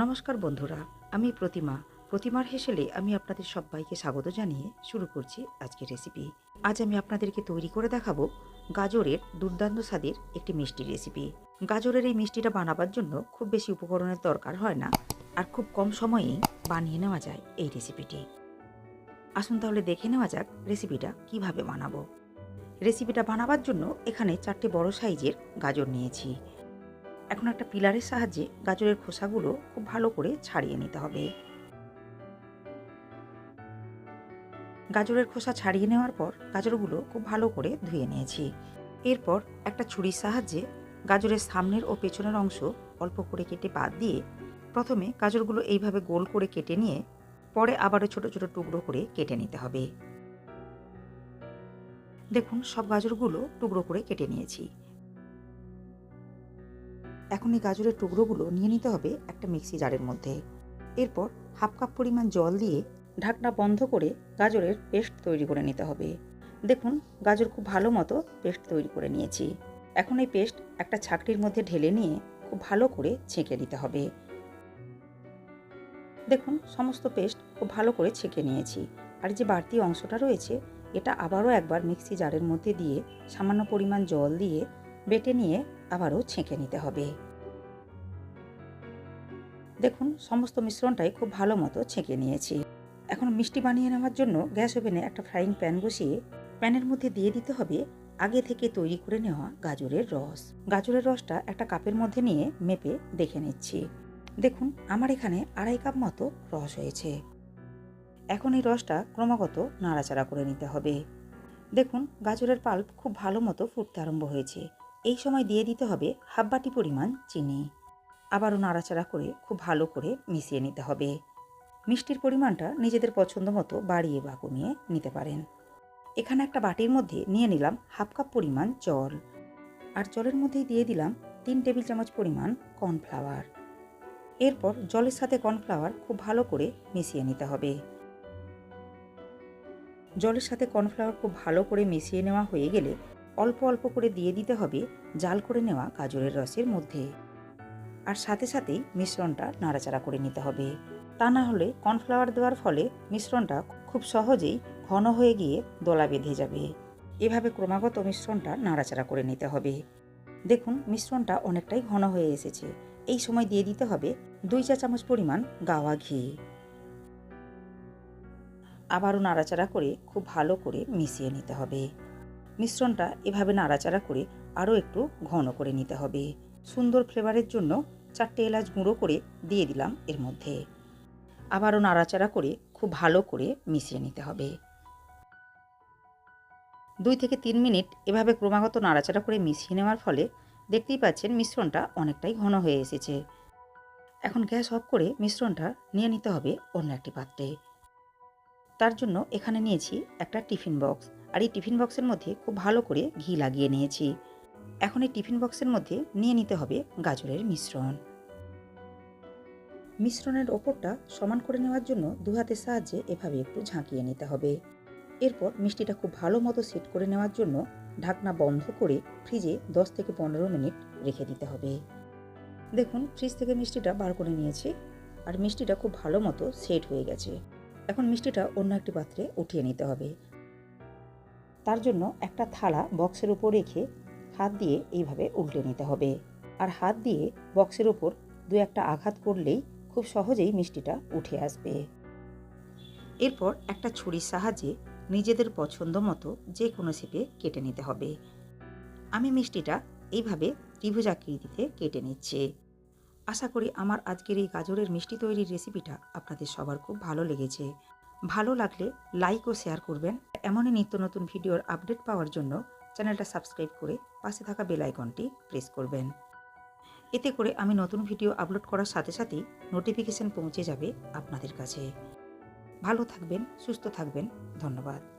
নমস্কার বন্ধুরা, আমি প্রতিমা। প্রতিমার হেসেলে আমি আপনাদের সবাইকে স্বাগত জানিয়ে শুরু করছি আজকের রেসিপি আজ আমি আপনাদেরকে তৈরি করে দেখাবো গাজরের দুর্দান্ত স্বাদের একটি মিষ্টি রেসিপি গাজরের এই মিষ্টিটা বানাবার জন্য খুব বেশি উপকরণের দরকার হয় না আর খুব কম সময়েই বানিয়ে নেওয়া যায় এই রেসিপিটি আসুন তাহলে দেখে নেওয়া যাক রেসিপিটা কীভাবে বানাবো। রেসিপিটা বানাবার জন্য এখানে চারটে বড় সাইজের গাজর নিয়েছি। এখন একটা পিলারের সাহায্যে গাজরের খোসাগুলো খুব ভালো করে ছাড়িয়ে নিতে হবে। গাজরের খোসা ছাড়িয়ে নেওয়ার পর গাজরগুলো খুব ভালো করে ধুয়ে নিয়েছি। এরপর একটা ছুরির সাহায্যে গাজরের সামনের ও পেছনের অংশ অল্প করে কেটে বাদ দিয়ে প্রথমে গাজরগুলো এইভাবে গোল করে কেটে নিয়ে পরে আবারও ছোট ছোট টুকরো করে কেটে নিতে হবে। দেখুন, সব গাজরগুলো টুকরো করে কেটে নিয়েছি। এখন এই গাজরের টুকরোগুলো নিয়ে নিতে হবে একটা মিক্সি জারের মধ্যে। এরপর হাফ কাপ পরিমাণ জল দিয়ে ঢাকনা বন্ধ করে গাজরের পেস্ট তৈরি করে নিতে হবে। দেখুন, গাজর খুব ভালো মতো পেস্ট তৈরি করে নিয়েছি। এখন এই পেস্ট একটা ছাকরির মধ্যে ঢেলে নিয়ে খুব ভালো করে ছেঁকে নিতে হবে। দেখুন, সমস্ত পেস্ট খুব ভালো করে ছেঁকে নিয়েছি। আর যে বাড়তি অংশটা রয়েছে, এটা আবারও একবার মিক্সি জারের মধ্যে দিয়ে সামান্য পরিমাণ জল দিয়ে বেটে নিয়ে আবারও ছেঁকে নিতে হবে। দেখুন, সমস্ত মিশ্রণটাই খুব ভালো মতো ছেঁকে নিয়েছি। এখন মিষ্টি বানিয়ে নেওয়ার জন্য গ্যাস ওভেনে একটা ফ্রাইং প্যান বসিয়ে প্যানের মধ্যে দিয়ে দিতে হবে আগে থেকে তৈরি করে নেওয়া গাজরের রস। গাজরের রসটা একটা কাপের মধ্যে নিয়ে মেপে দেখে নিচ্ছি। দেখুন, আমার এখানে আড়াই কাপ মতো রস হয়েছে। এখন এই রসটা ক্রমাগত নাড়াচাড়া করে নিতে হবে। দেখুন, গাজরের পাল্প খুব ভালো মতো ফুটতে আরম্ভ হয়েছে। এই সময় দিয়ে দিতে হবে হাফ বাটি পরিমাণ চিনি। আবারও নাড়াচাড়া করে খুব ভালো করে মিশিয়ে নিতে হবে। মিষ্টির পরিমাণটা নিজেদের পছন্দ মতো বাড়িয়ে বা কমিয়ে নিতে পারেন। এখানে একটা বাটির মধ্যে নিয়ে নিলাম হাফ কাপ পরিমাণ জল। আর জলের মধ্যেই দিয়ে দিলাম তিন টেবিল চামচ পরিমাণ কর্নফ্লাওয়ার। এরপর জলের সাথে কর্নফ্লাওয়ার খুব ভালো করে মিশিয়ে নিতে হবে। জলের সাথে কর্নফ্লাওয়ার খুব ভালো করে মিশিয়ে নেওয়া হয়ে গেলে অল্প অল্প করে দিয়ে দিতে হবে জাল করে নেওয়া গাজরের রসের মধ্যে। আর সাথে সাথেই মিশ্রণটা নাড়াচাড়া করে নিতে হবে। তা না হলে কর্নফ্লাওয়ার দেওয়ার ফলে মিশ্রণটা খুব সহজেই ঘন হয়ে গিয়ে দোলা বেঁধে যাবে। এভাবে ক্রমাগত মিশ্রণটা নাড়াচাড়া করে নিতে হবে। দেখুন, মিশ্রণটা অনেকটাই ঘন হয়ে এসেছে। এই সময় দিয়ে দিতে হবে দুই চা চামচ পরিমাণ গাওয়া ঘি। আবারও নাড়াচাড়া করে খুব ভালো করে মিশিয়ে নিতে হবে। মিশ্রণটা এভাবে নাড়াচাড়া করে আরও একটু ঘন করে নিতে হবে। সুন্দর ফ্লেভারের জন্য চারটে এলাচ গুঁড়ো করে দিয়ে দিলাম এর মধ্যে। আবারও নাড়াচাড়া করে খুব ভালো করে মিশিয়ে নিতে হবে। দুই থেকে তিন মিনিট এভাবে ক্রমাগত নাড়াচাড়া করে মিশিয়ে নেওয়ার ফলে দেখতেই পাচ্ছেন মিশ্রণটা অনেকটাই ঘন হয়ে এসেছে। এখন গ্যাস অফ করে মিশ্রণটা নিয়ে নিতে হবে অন্য একটি পাত্রে। তার জন্য এখানে নিয়েছি একটা টিফিন বক্স। আর এই টিফিন বক্সের মধ্যে খুব ভালো করে ঘি লাগিয়ে নিয়েছি। এখন এই টিফিন বক্সের মধ্যে নিয়ে নিতে হবে গাজরের মিশ্রণ। মিশ্রণের ওপরটা সমান করে নেওয়ার জন্য দু হাতের সাহায্যে এভাবে একটু ঝাঁকিয়ে নিতে হবে। এরপর মিষ্টিটা খুব ভালো মতো সেট করে নেওয়ার জন্য ঢাকনা বন্ধ করে ফ্রিজে দশ থেকে পনেরো মিনিট রেখে দিতে হবে। দেখুন, ফ্রিজ থেকে মিষ্টিটা বার করে নিয়েছি আর মিষ্টিটা খুব ভালো মতো সেট হয়ে গেছে। এখন মিষ্টিটা অন্য একটি পাত্রে উঠিয়ে নিতে হবে। তার জন্য একটা থালা বক্সের উপর রেখে হাত দিয়ে এইভাবে উল্টে নিতে হবে। আর হাত দিয়ে বক্সের ওপর দু একটা আঘাত করলেই খুব সহজেই মিষ্টিটা উঠে আসবে। এরপর একটা ছুরির সাহায্যে নিজেদের পছন্দ মতো যে কোনো শেপে কেটে নিতে হবে। আমি মিষ্টিটা এইভাবে ত্রিভুজাকৃতিতে কেটে নিচ্ছি। আশা করি আমার আজকের এই গাজরের মিষ্টি তৈরির রেসিপিটা আপনাদের সবার খুব ভালো লেগেছে। ভালো লাগলে লাইক ও শেয়ার করবেন। এমনই নিত্য নতুন ভিডিওর আপডেট পাওয়ার জন্য চ্যানেলটা সাবস্ক্রাইব করে পাশে থাকা বেল আইকনটি প্রেস করবেন। এতে করে আমি নতুন ভিডিও আপলোড করার সাথে সাথেই নোটিফিকেশান পৌঁছে যাবে আপনাদের কাছে। ভালো থাকবেন, সুস্থ থাকবেন, ধন্যবাদ।